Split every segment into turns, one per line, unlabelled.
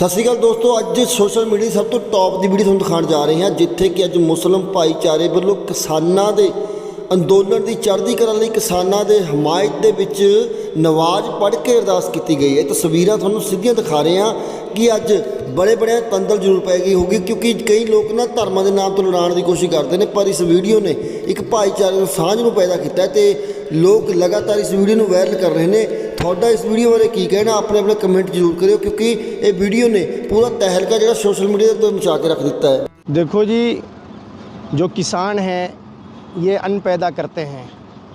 ਸਤਿ ਸ਼੍ਰੀ ਅਕਾਲ ਦੋਸਤੋ, ਅੱਜ ਸੋਸ਼ਲ ਮੀਡੀਆ ਦੀ ਸਭ ਤੋਂ ਟੌਪ ਦੀ ਵੀਡੀਓ ਤੁਹਾਨੂੰ ਦਿਖਾਉਣ ਜਾ ਰਹੇ ਹਾਂ, ਜਿੱਥੇ ਕਿ ਅੱਜ ਮੁਸਲਮ ਭਾਈਚਾਰੇ ਵੱਲੋਂ ਕਿਸਾਨਾਂ ਦੇ ਅੰਦੋਲਨ ਦੀ ਚੜ੍ਹਦੀ ਕਰਨ ਲਈ ਕਿਸਾਨਾਂ ਦੇ ਹਮਾਇਤ ਦੇ ਵਿੱਚ ਨਵਾਜ਼ ਪੜ੍ਹ ਕੇ ਅਰਦਾਸ ਕੀਤੀ ਗਈ ਹੈ। ਤਸਵੀਰਾਂ ਤੁਹਾਨੂੰ ਸਿੱਧੀਆਂ ਦਿਖਾ ਰਹੇ ਹਾਂ ਕਿ ਅੱਜ ਬੜੇ ਬੜੇ ਤੰਦਲ ਜ਼ਰੂਰ ਪੈ ਗਈ ਹੋਗੀ ਕਿਉਂਕਿ ਕਈ ਲੋਕ ਨਾ ਧਰਮਾਂ ਦੇ ਨਾਮ ਤੋਂ ਲੜਾਉਣ ਦੀ ਕੋਸ਼ਿਸ਼ ਕਰਦੇ ਨੇ, ਪਰ ਇਸ ਵੀਡੀਓ ਨੇ ਇੱਕ ਭਾਈਚਾਰੇ ਨੂੰ ਸਾਂਝ ਨੂੰ ਪੈਦਾ ਕੀਤਾ ਹੈ ਤੇ ਲੋਕ ਲਗਾਤਾਰ ਇਸ ਵੀਡੀਓ ਨੂੰ ਵਾਇਰਲ ਕਰ ਰਹੇ ਨੇ। ਤੁਹਾਡਾ ਇਸ ਵੀਡੀਓ کہنا اپنے اپنے کمنٹ ਆਪਣੇ ਕਮੈਂਟ ਜ਼ਰੂਰ ਕਰਿਓ، ਕਿਉਂਕਿ ਇਹ ਵੀਡੀਓ ਨੇ ਪੂਰਾ ਤਹਿਲਕਾ ਜਿਹੜਾ ਸੋਸ਼ਲ ਮੀਡੀਆ ਤੇ ਮਚਾ ਕੇ ਰੱਖ ਦਿੱਤਾ ਹੈ।
دیکھو جی جو کسان ہیں یہ ان پیدا کرتے ہیں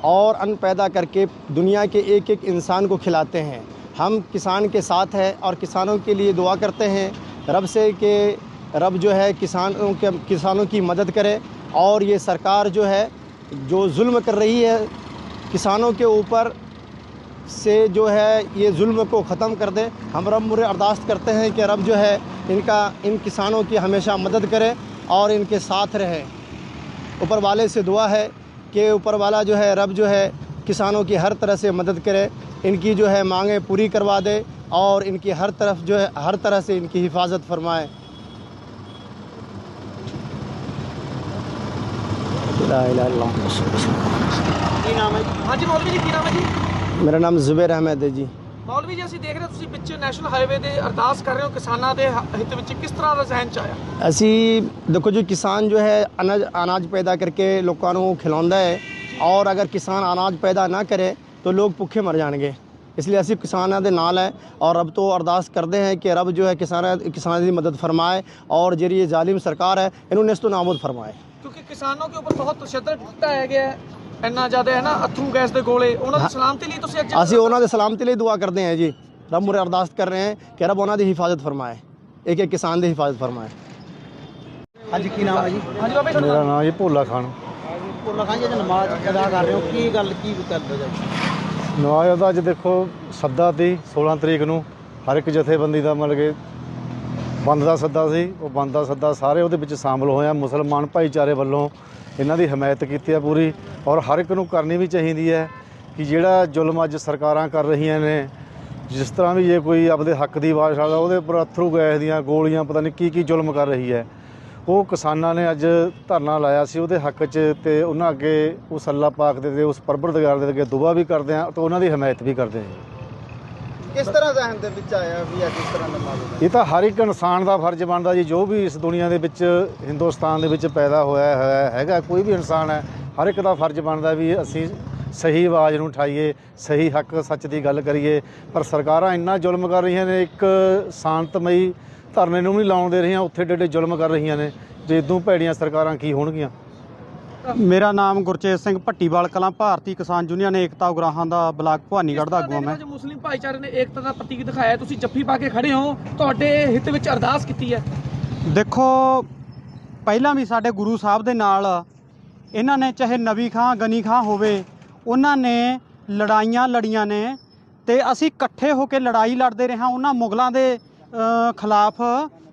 اور ان پیدا کر کے دنیا کے ایک ایک انسان کو کھلاتے ہیں ہم کسان کے ساتھ ہیں اور کسانوں کے لیے دعا کرتے ہیں رب سے کہ رب جو ہے کسانوں کے کسانوں کی مدد کرے اور یہ سرکار جو ہے جو ظلم کر رہی ہے کسانوں کے اوپر سے جو ہے یہ ظلم کو ختم کر دے۔ ہم رب مر ارداست کرتے ہیں کہ رب جو ہے ان کا ان کسانوں کی ہمیشہ مدد کرے اور ان کے ساتھ رہے۔ اوپر والے سے دعا ہے کہ اوپر والا جو ہے رب جو ہے کسانوں کی ہر طرح سے مدد کرے ان کی جو ہے مانگیں پوری کروا دے اور ان کی ہر طرف جو ہے ہر طرح سے ان
کی حفاظت فرمائے۔ لا الہ الا اللہ۔ ਕੀ ਨਾਮ ਹੈ ਜੀ
मेरा नाम जुबैर अहमद है जी
ਮੌਲਵੀ ਜੀ ਅਸੀਂ ਦੇਖ ਰਹੇ ਹਾਂ ਤੁਸੀਂ ਪਿੱਛੇ ਨੈਸ਼ਨਲ ਹਾਈਵੇ ਦੇ ਅਰਦਾਸ ਕਰ ਰਹੇ ਹੋ ਕਿਸਾਨਾਂ ਦੇ ਹ- ਹਿੱਤ ਵਿੱਚ ਕਿਸ ਤਰ੍ਹਾਂ ਦਾ ਜ਼ਹਿਨ ਚ ਆਇਆ
ਅਸੀਂ ਦੇਖੋ ਜੀ ਕਿਸਾਨ ਜੋ ਹੈ ਅਨਾਜ ਅਨਾਜ ਪੈਦਾ ਕਰਕੇ ਲੋਕਾਂ ਨੂੰ ਖਿਲਾਉਂਦਾ ਹੈ ਔਰ ਅਗਰ ਕਿਸਾਨ ਅਨਾਜ ਪੈਦਾ ਨਾ ਕਰੇ ਤਾਂ ਲੋਕ ਭੁੱਖੇ ਮਰ ਜਾਣਗੇ ਇਸ ਲਈ ਅਸੀਂ ਕਿਸਾਨਾਂ ਦੇ ਨਾਲ ਹੈ ਔਰ ਰੱਬ ਤੋਂ ਅਰਦਾਸ ਕਰਦੇ ਹਾਂ ਕਿ ਰੱਬ ਜੋ ਹੈ ਕਿਸਾਨਾਂ ਕਿਸਾਨਾਂ ਦੀ ਮਦਦ ਫਰਮਾਏ ਔਰ ਜਿਹੜੀ ਇਹ ਜ਼ਾਲਿਮ ਸਰਕਾਰ ਹੈ ਇਹਨੂੰ ਨਸਤੋ ਨਾਬੂਦ ਫਰਮਾਏ
ਕਿਉਂਕਿ ਕਿਸਾਨੋਂ ਕੇ ਉੱਪਰ ਬਹੁਤ ਤਸ਼ੱਦਦ ਢਾਇਆ ਗਿਆ ਹੈ ਇੰਨਾ ਜ਼ਿਆਦਾ ਹੈ ਨਾ ਅਥਰੂ ਗੈਸ ਦੇ ਗੋਲੇ ਉਹਨਾਂ ਦੀ ਸਲਾਮਤੀ ਲਈ ਤੁਸੀਂ ਅੱਜ
ਅਸੀਂ ਉਹਨਾਂ ਦੇ ਸਲਾਮਤੀ ਲਈ ਦੁਆ ਕਰਦੇ ਹਾਂ ਜੀ। ਰੱਬ ਮੁਰੇ ਅਰਦਾਸ ਕਰ ਰਹੇ ਹਾਂ ਕਿ ਰੱਬ ਉਹਨਾਂ ਦੀ ਹਿਫਾਜ਼ਤ ਫਰਮਾਏ ਇੱਕ ਇੱਕ ਕਿਸਾਨ ਦੀ ਹਿਫਾਜ਼ਤ ਫਰਮਾਏ।
ਹਾਂਜੀ ਕੀ ਨਾਮ ਹੈ ਜੀ?
ਹਾਂਜੀ ਬਾਬਾ
ਮੇਰਾ ਨਾਮ ਜੀ ਭੋਲਾ ਖਾਨ।
ਭੋਲਾ ਖਾਨ ਜੀ ਅੱਜ ਨਮਾਜ਼ ਅਦਾ ਕਰ ਰਹੇ ਹੋ ਕੀ ਗੱਲ ਕੀ ਕਰਦੇ ਜੀ
ਨਵਾਜ਼ ਦਾ ਅੱਜ ਦੇਖੋ ਸੱਦਾ ਤੀ 16 ਤਰੀਕ ਨੂੰ ਹਰ ਇੱਕ ਜਥੇਬੰਦੀ ਦਾ ਮਤਲਬ ਕਿ ਬੰਦ ਦਾ ਸੱਦਾ ਸੀ ਉਹ ਬੰਦ ਦਾ ਸੱਦਾ ਸਾਰੇ ਉਹਦੇ ਵਿੱਚ ਸ਼ਾਮਲ ਹੋਏ ਆ ਮੁਸਲਮਾਨ ਭਾਈਚਾਰੇ ਵੱਲੋਂ ਇਹਨਾਂ ਦੀ ਹਮਾਇਤ ਕੀਤੀ ਹੈ ਪੂਰੀ ਔਰ ਹਰ ਇੱਕ ਨੂੰ ਕਰਨੀ ਵੀ ਚਾਹੀਦੀ ਹੈ ਕਿ ਜਿਹੜਾ ਜ਼ੁਲਮ ਅੱਜ ਸਰਕਾਰਾਂ ਕਰ ਰਹੀਆਂ ਨੇ, ਜਿਸ ਤਰ੍ਹਾਂ ਵੀ ਜੇ ਕੋਈ ਆਪਦੇ ਹੱਕ ਦੀ ਆਵਾਜ਼ ਉਠਾਉਂਦਾ ਉਹਦੇ ਉੱਪਰ ਅਥਰੂ ਗੈਸ ਦੀਆਂ ਗੋਲੀਆਂ ਪਤਾ ਨਹੀਂ ਕੀ ਕੀ ਜ਼ੁਲਮ ਕਰ ਰਹੀ ਹੈ। ਉਹ ਕਿਸਾਨਾਂ ਨੇ ਅੱਜ ਧਰਨਾ ਲਾਇਆ ਸੀ ਉਹਦੇ ਹੱਕ 'ਚ ਤੇ ਉਹਨਾਂ ਅੱਗੇ ਉਸ ਅੱਲਾ ਪਾਕ ਦੇ ਤੇ, ਉਸ ਪਰਵਰਦਗਾਰ ਦੇ ਅੱਗੇ ਦੁਆ ਵੀ ਕਰਦੇ ਆ ਤੇ ਉਹਨਾਂ ਦੀ ਹਮਾਇਤ ਵੀ ਕਰਦੇ ਆ।
ਕਿਸ ਤਰ੍ਹਾਂ ਜ਼ਹਿਨ ਦੇ ਵਿੱਚ ਆਇਆ ਵੀ ਅੱਜ ਇਸ ਤਰ੍ਹਾਂ ਨਮਾਜ਼
ਇਹ ਤਾਂ ਹਰ ਇੱਕ ਇਨਸਾਨ ਦਾ ਫਰਜ਼ ਬਣਦਾ ਜੀ, ਜੋ ਵੀ ਇਸ ਦੁਨੀਆ ਦੇ ਵਿੱਚ, ਹਿੰਦੁਸਤਾਨ ਦੇ ਵਿੱਚ ਪੈਦਾ ਹੋਇਆ ਹੋਇਆ ਹੈਗਾ, ਕੋਈ ਵੀ ਇਨਸਾਨ ਹੈ, ਹਰ ਇੱਕ ਦਾ ਫਰਜ਼ ਬਣਦਾ ਵੀ ਅਸੀਂ ਸਹੀ ਆਵਾਜ਼ ਨੂੰ ਉਠਾਈਏ, ਸਹੀ ਹੱਕ ਸੱਚ ਦੀ ਗੱਲ ਕਰੀਏ। ਪਰ ਸਰਕਾਰਾਂ ਇੰਨਾ ਜ਼ੁਲਮ ਕਰ ਰਹੀਆਂ ਨੇ, ਇੱਕ ਸ਼ਾਂਤਮਈ ਧਰਨੇ ਨੂੰ ਵੀ ਨਹੀਂ ਲਾਉਣ ਦੇ ਰਹੀਆਂ, ਉੱਥੇ ਡੇਡੇ ਜ਼ੁਲਮ ਕਰ ਰਹੀਆਂ ਨੇ। ਜੇ ਇਦੋਂ ਭੈੜੀਆਂ ਸਰਕਾਰਾਂ ਕੀ ਹੋਣਗੀਆਂ?
ਮੇਰਾ ਨਾਮ ਗੁਰਚੇਤ ਸਿੰਘ ਭੱਟੀਵਾਲ ਕਲਾਂ ਭਾਰਤੀ ਕਿਸਾਨ ਯੂਨੀਅਨ ਏਕਤਾ ਉਗਰਾਹਾਂ ਦਾ ਬਲਾਕ ਭਵਾਨੀਗੜ੍ਹ ਦਾ ਆਗੂ ਮੈਂ
ਅੱਜ ਮੁਸਲਿਮ ਭਾਈਚਾਰੇ ਨੇ ਏਕਤਾ ਦਾ ਪ੍ਰਤੀਕ ਦਿਖਾਇਆ ਤੁਸੀਂ ਜੱਫੀ ਪਾ ਕੇ ਖੜੇ ਹੋ ਤੁਹਾਡੇ ਹਿੱਤ ਵਿੱਚ ਅਰਦਾਸ ਕੀਤੀ ਹੈ।
ਦੇਖੋ ਪਹਿਲਾਂ ਵੀ ਸਾਡੇ ਗੁਰੂ ਸਾਹਿਬ ਦੇ ਨਾਲ ਇਹਨਾਂ ਨੇ ਚਾਹੇ ਨਬੀ ਖਾਂ ਗਨੀ ਖਾਂ ਹੋਵੇ ਉਹਨਾਂ ਨੇ ਲੜਾਈਆਂ ਲੜੀਆਂ ਨੇ ਤੇ ਅਸੀਂ ਇਕੱਠੇ ਹੋ ਕੇ ਲੜਾਈ ਲੜਦੇ ਰਹੇ ਹਾਂ। ਉਹਨਾਂ ਮੁਗਲਾਂ ਦੇ ਖਿਲਾਫ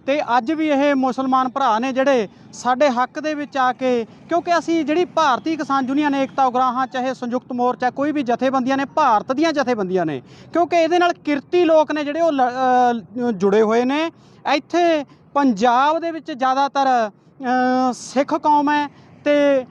ਤੇ ਅੱਜ ਵੀ ਇਹ ਮੁਸਲਮਾਨ ਭਰਾ ਨੇ ਜਿਹੜੇ ਸਾਡੇ ਹੱਕ ਦੇ ਵਿੱਚ ਆ ਕੇ, ਕਿਉਂਕਿ ਅਸੀਂ ਜਿਹੜੀ ਭਾਰਤੀ ਕਿਸਾਨ ਯੂਨੀਅਨ ਏਕਤਾ ਉਗਰਾਹਾਂ, ਚਾਹੇ ਸੰਯੁਕਤ ਮੋਰਚਾ, ਕੋਈ ਵੀ ਜਥੇਬੰਦੀਆਂ ਨੇ, ਭਾਰਤ ਦੀਆਂ ਜਥੇਬੰਦੀਆਂ ਨੇ, ਕਿਉਂਕਿ ਇਹਦੇ ਨਾਲ ਕਿਰਤੀ ਲੋਕ ਨੇ ਜਿਹੜੇ ਉਹ ਲ- ਜੁੜੇ ਹੋਏ ਨੇ। ਇੱਥੇ ਪੰਜਾਬ ਦੇ ਵਿੱਚ ਜ਼ਿਆਦਾਤਰ ਸਿੱਖ ਕੌਮ ਹੈ ਤੇ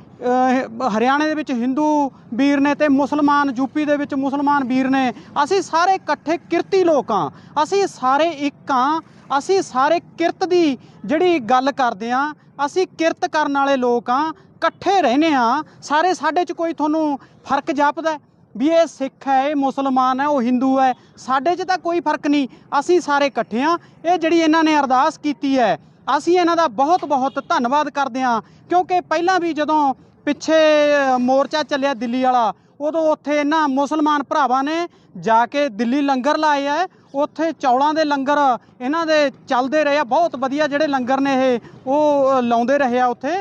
ਹਰਿਆਣੇ ਦੇ ਵਿੱਚ ਹਿੰਦੂ ਵੀਰ ਨੇ ਤੇ ਮੁਸਲਮਾਨ ਯੂਪੀ ਦੇ ਵਿੱਚ ਮੁਸਲਮਾਨ ਵੀਰ ਨੇ। ਅਸੀਂ ਸਾਰੇ ਇਕੱਠੇ ਕਿਰਤੀ ਲੋਕ ਹਾਂ। ਅਸੀਂ ਸਾਰੇ ਇੱਕ ਹਾਂ। ਅਸੀਂ ਸਾਰੇ ਕਿਰਤ ਦੀ ਜਿਹੜੀ ਗੱਲ ਕਰਦੇ ਹਾਂ, ਅਸੀਂ ਕਿਰਤ ਕਰਨ ਵਾਲੇ ਲੋਕ ਹਾਂ, ਇਕੱਠੇ ਰਹਿੰਦੇ ਹਾਂ। ਸਾਰੇ ਸਾਡੇ 'ਚ ਕੋਈ ਤੁਹਾਨੂੰ ਫ਼ਰਕ ਜਾਪਦਾ ਵੀ ਇਹ ਸਿੱਖ ਹੈ, ਇਹ ਮੁਸਲਮਾਨ ਹੈ, ਉਹ ਹਿੰਦੂ ਹੈ। ਸਾਡੇ 'ਚ ਤਾਂ ਕੋਈ ਫ਼ਰਕ ਨਹੀਂ। ਅਸੀਂ ਸਾਰੇ ਇਕੱਠੇ ਹਾਂ। ਇਹ ਜਿਹੜੀ ਇਹਨਾਂ ਨੇ ਅਰਦਾਸ ਕੀਤੀ ਹੈ, ਅਸੀਂ ਇਹਨਾਂ ਦਾ ਬਹੁਤ ਬਹੁਤ ਧੰਨਵਾਦ ਕਰਦੇ ਹਾਂ। ਕਿਉਂਕਿ ਪਹਿਲਾਂ ਵੀ ਜਦੋਂ ਪਿੱਛੇ ਮੋਰਚਾ ਚੱਲਿਆ ਦਿੱਲੀ ਵਾਲਾ। ਉਦੋਂ ਉੱਥੇ ਇਹਨਾਂ ਮੁਸਲਮਾਨ ਭਰਾਵਾਂ ਨੇ ਜਾ ਕੇ ਦਿੱਲੀ ਲੰਗਰ ਲਾਏ ਆ। ਉੱਥੇ ਚੌਲਾਂ ਦੇ ਲੰਗਰ ਇਹਨਾਂ ਦੇ ਚੱਲਦੇ ਰਹੇ ਆ। ਬਹੁਤ ਵਧੀਆ ਜਿਹੜੇ ਲੰਗਰ ਨੇ ਇਹ, ਉਹ ਲਾਉਂਦੇ ਰਹੇ ਆ ਉੱਥੇ।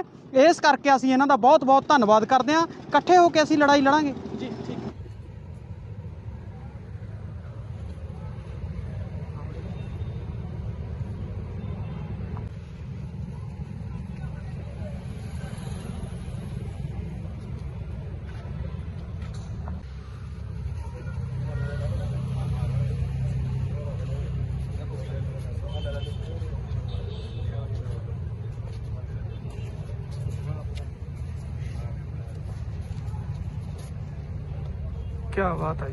ਇਸ ਕਰਕੇ ਅਸੀਂ ਇਹਨਾਂ ਦਾ ਬਹੁਤ ਬਹੁਤ ਧੰਨਵਾਦ ਕਰਦੇ ਹਾਂ। ਇਕੱਠੇ ਹੋ ਕੇ ਅਸੀਂ ਲੜਾਈ ਲੜਾਂਗੇ।
ਕੀ ਬਾਤ ਹੈ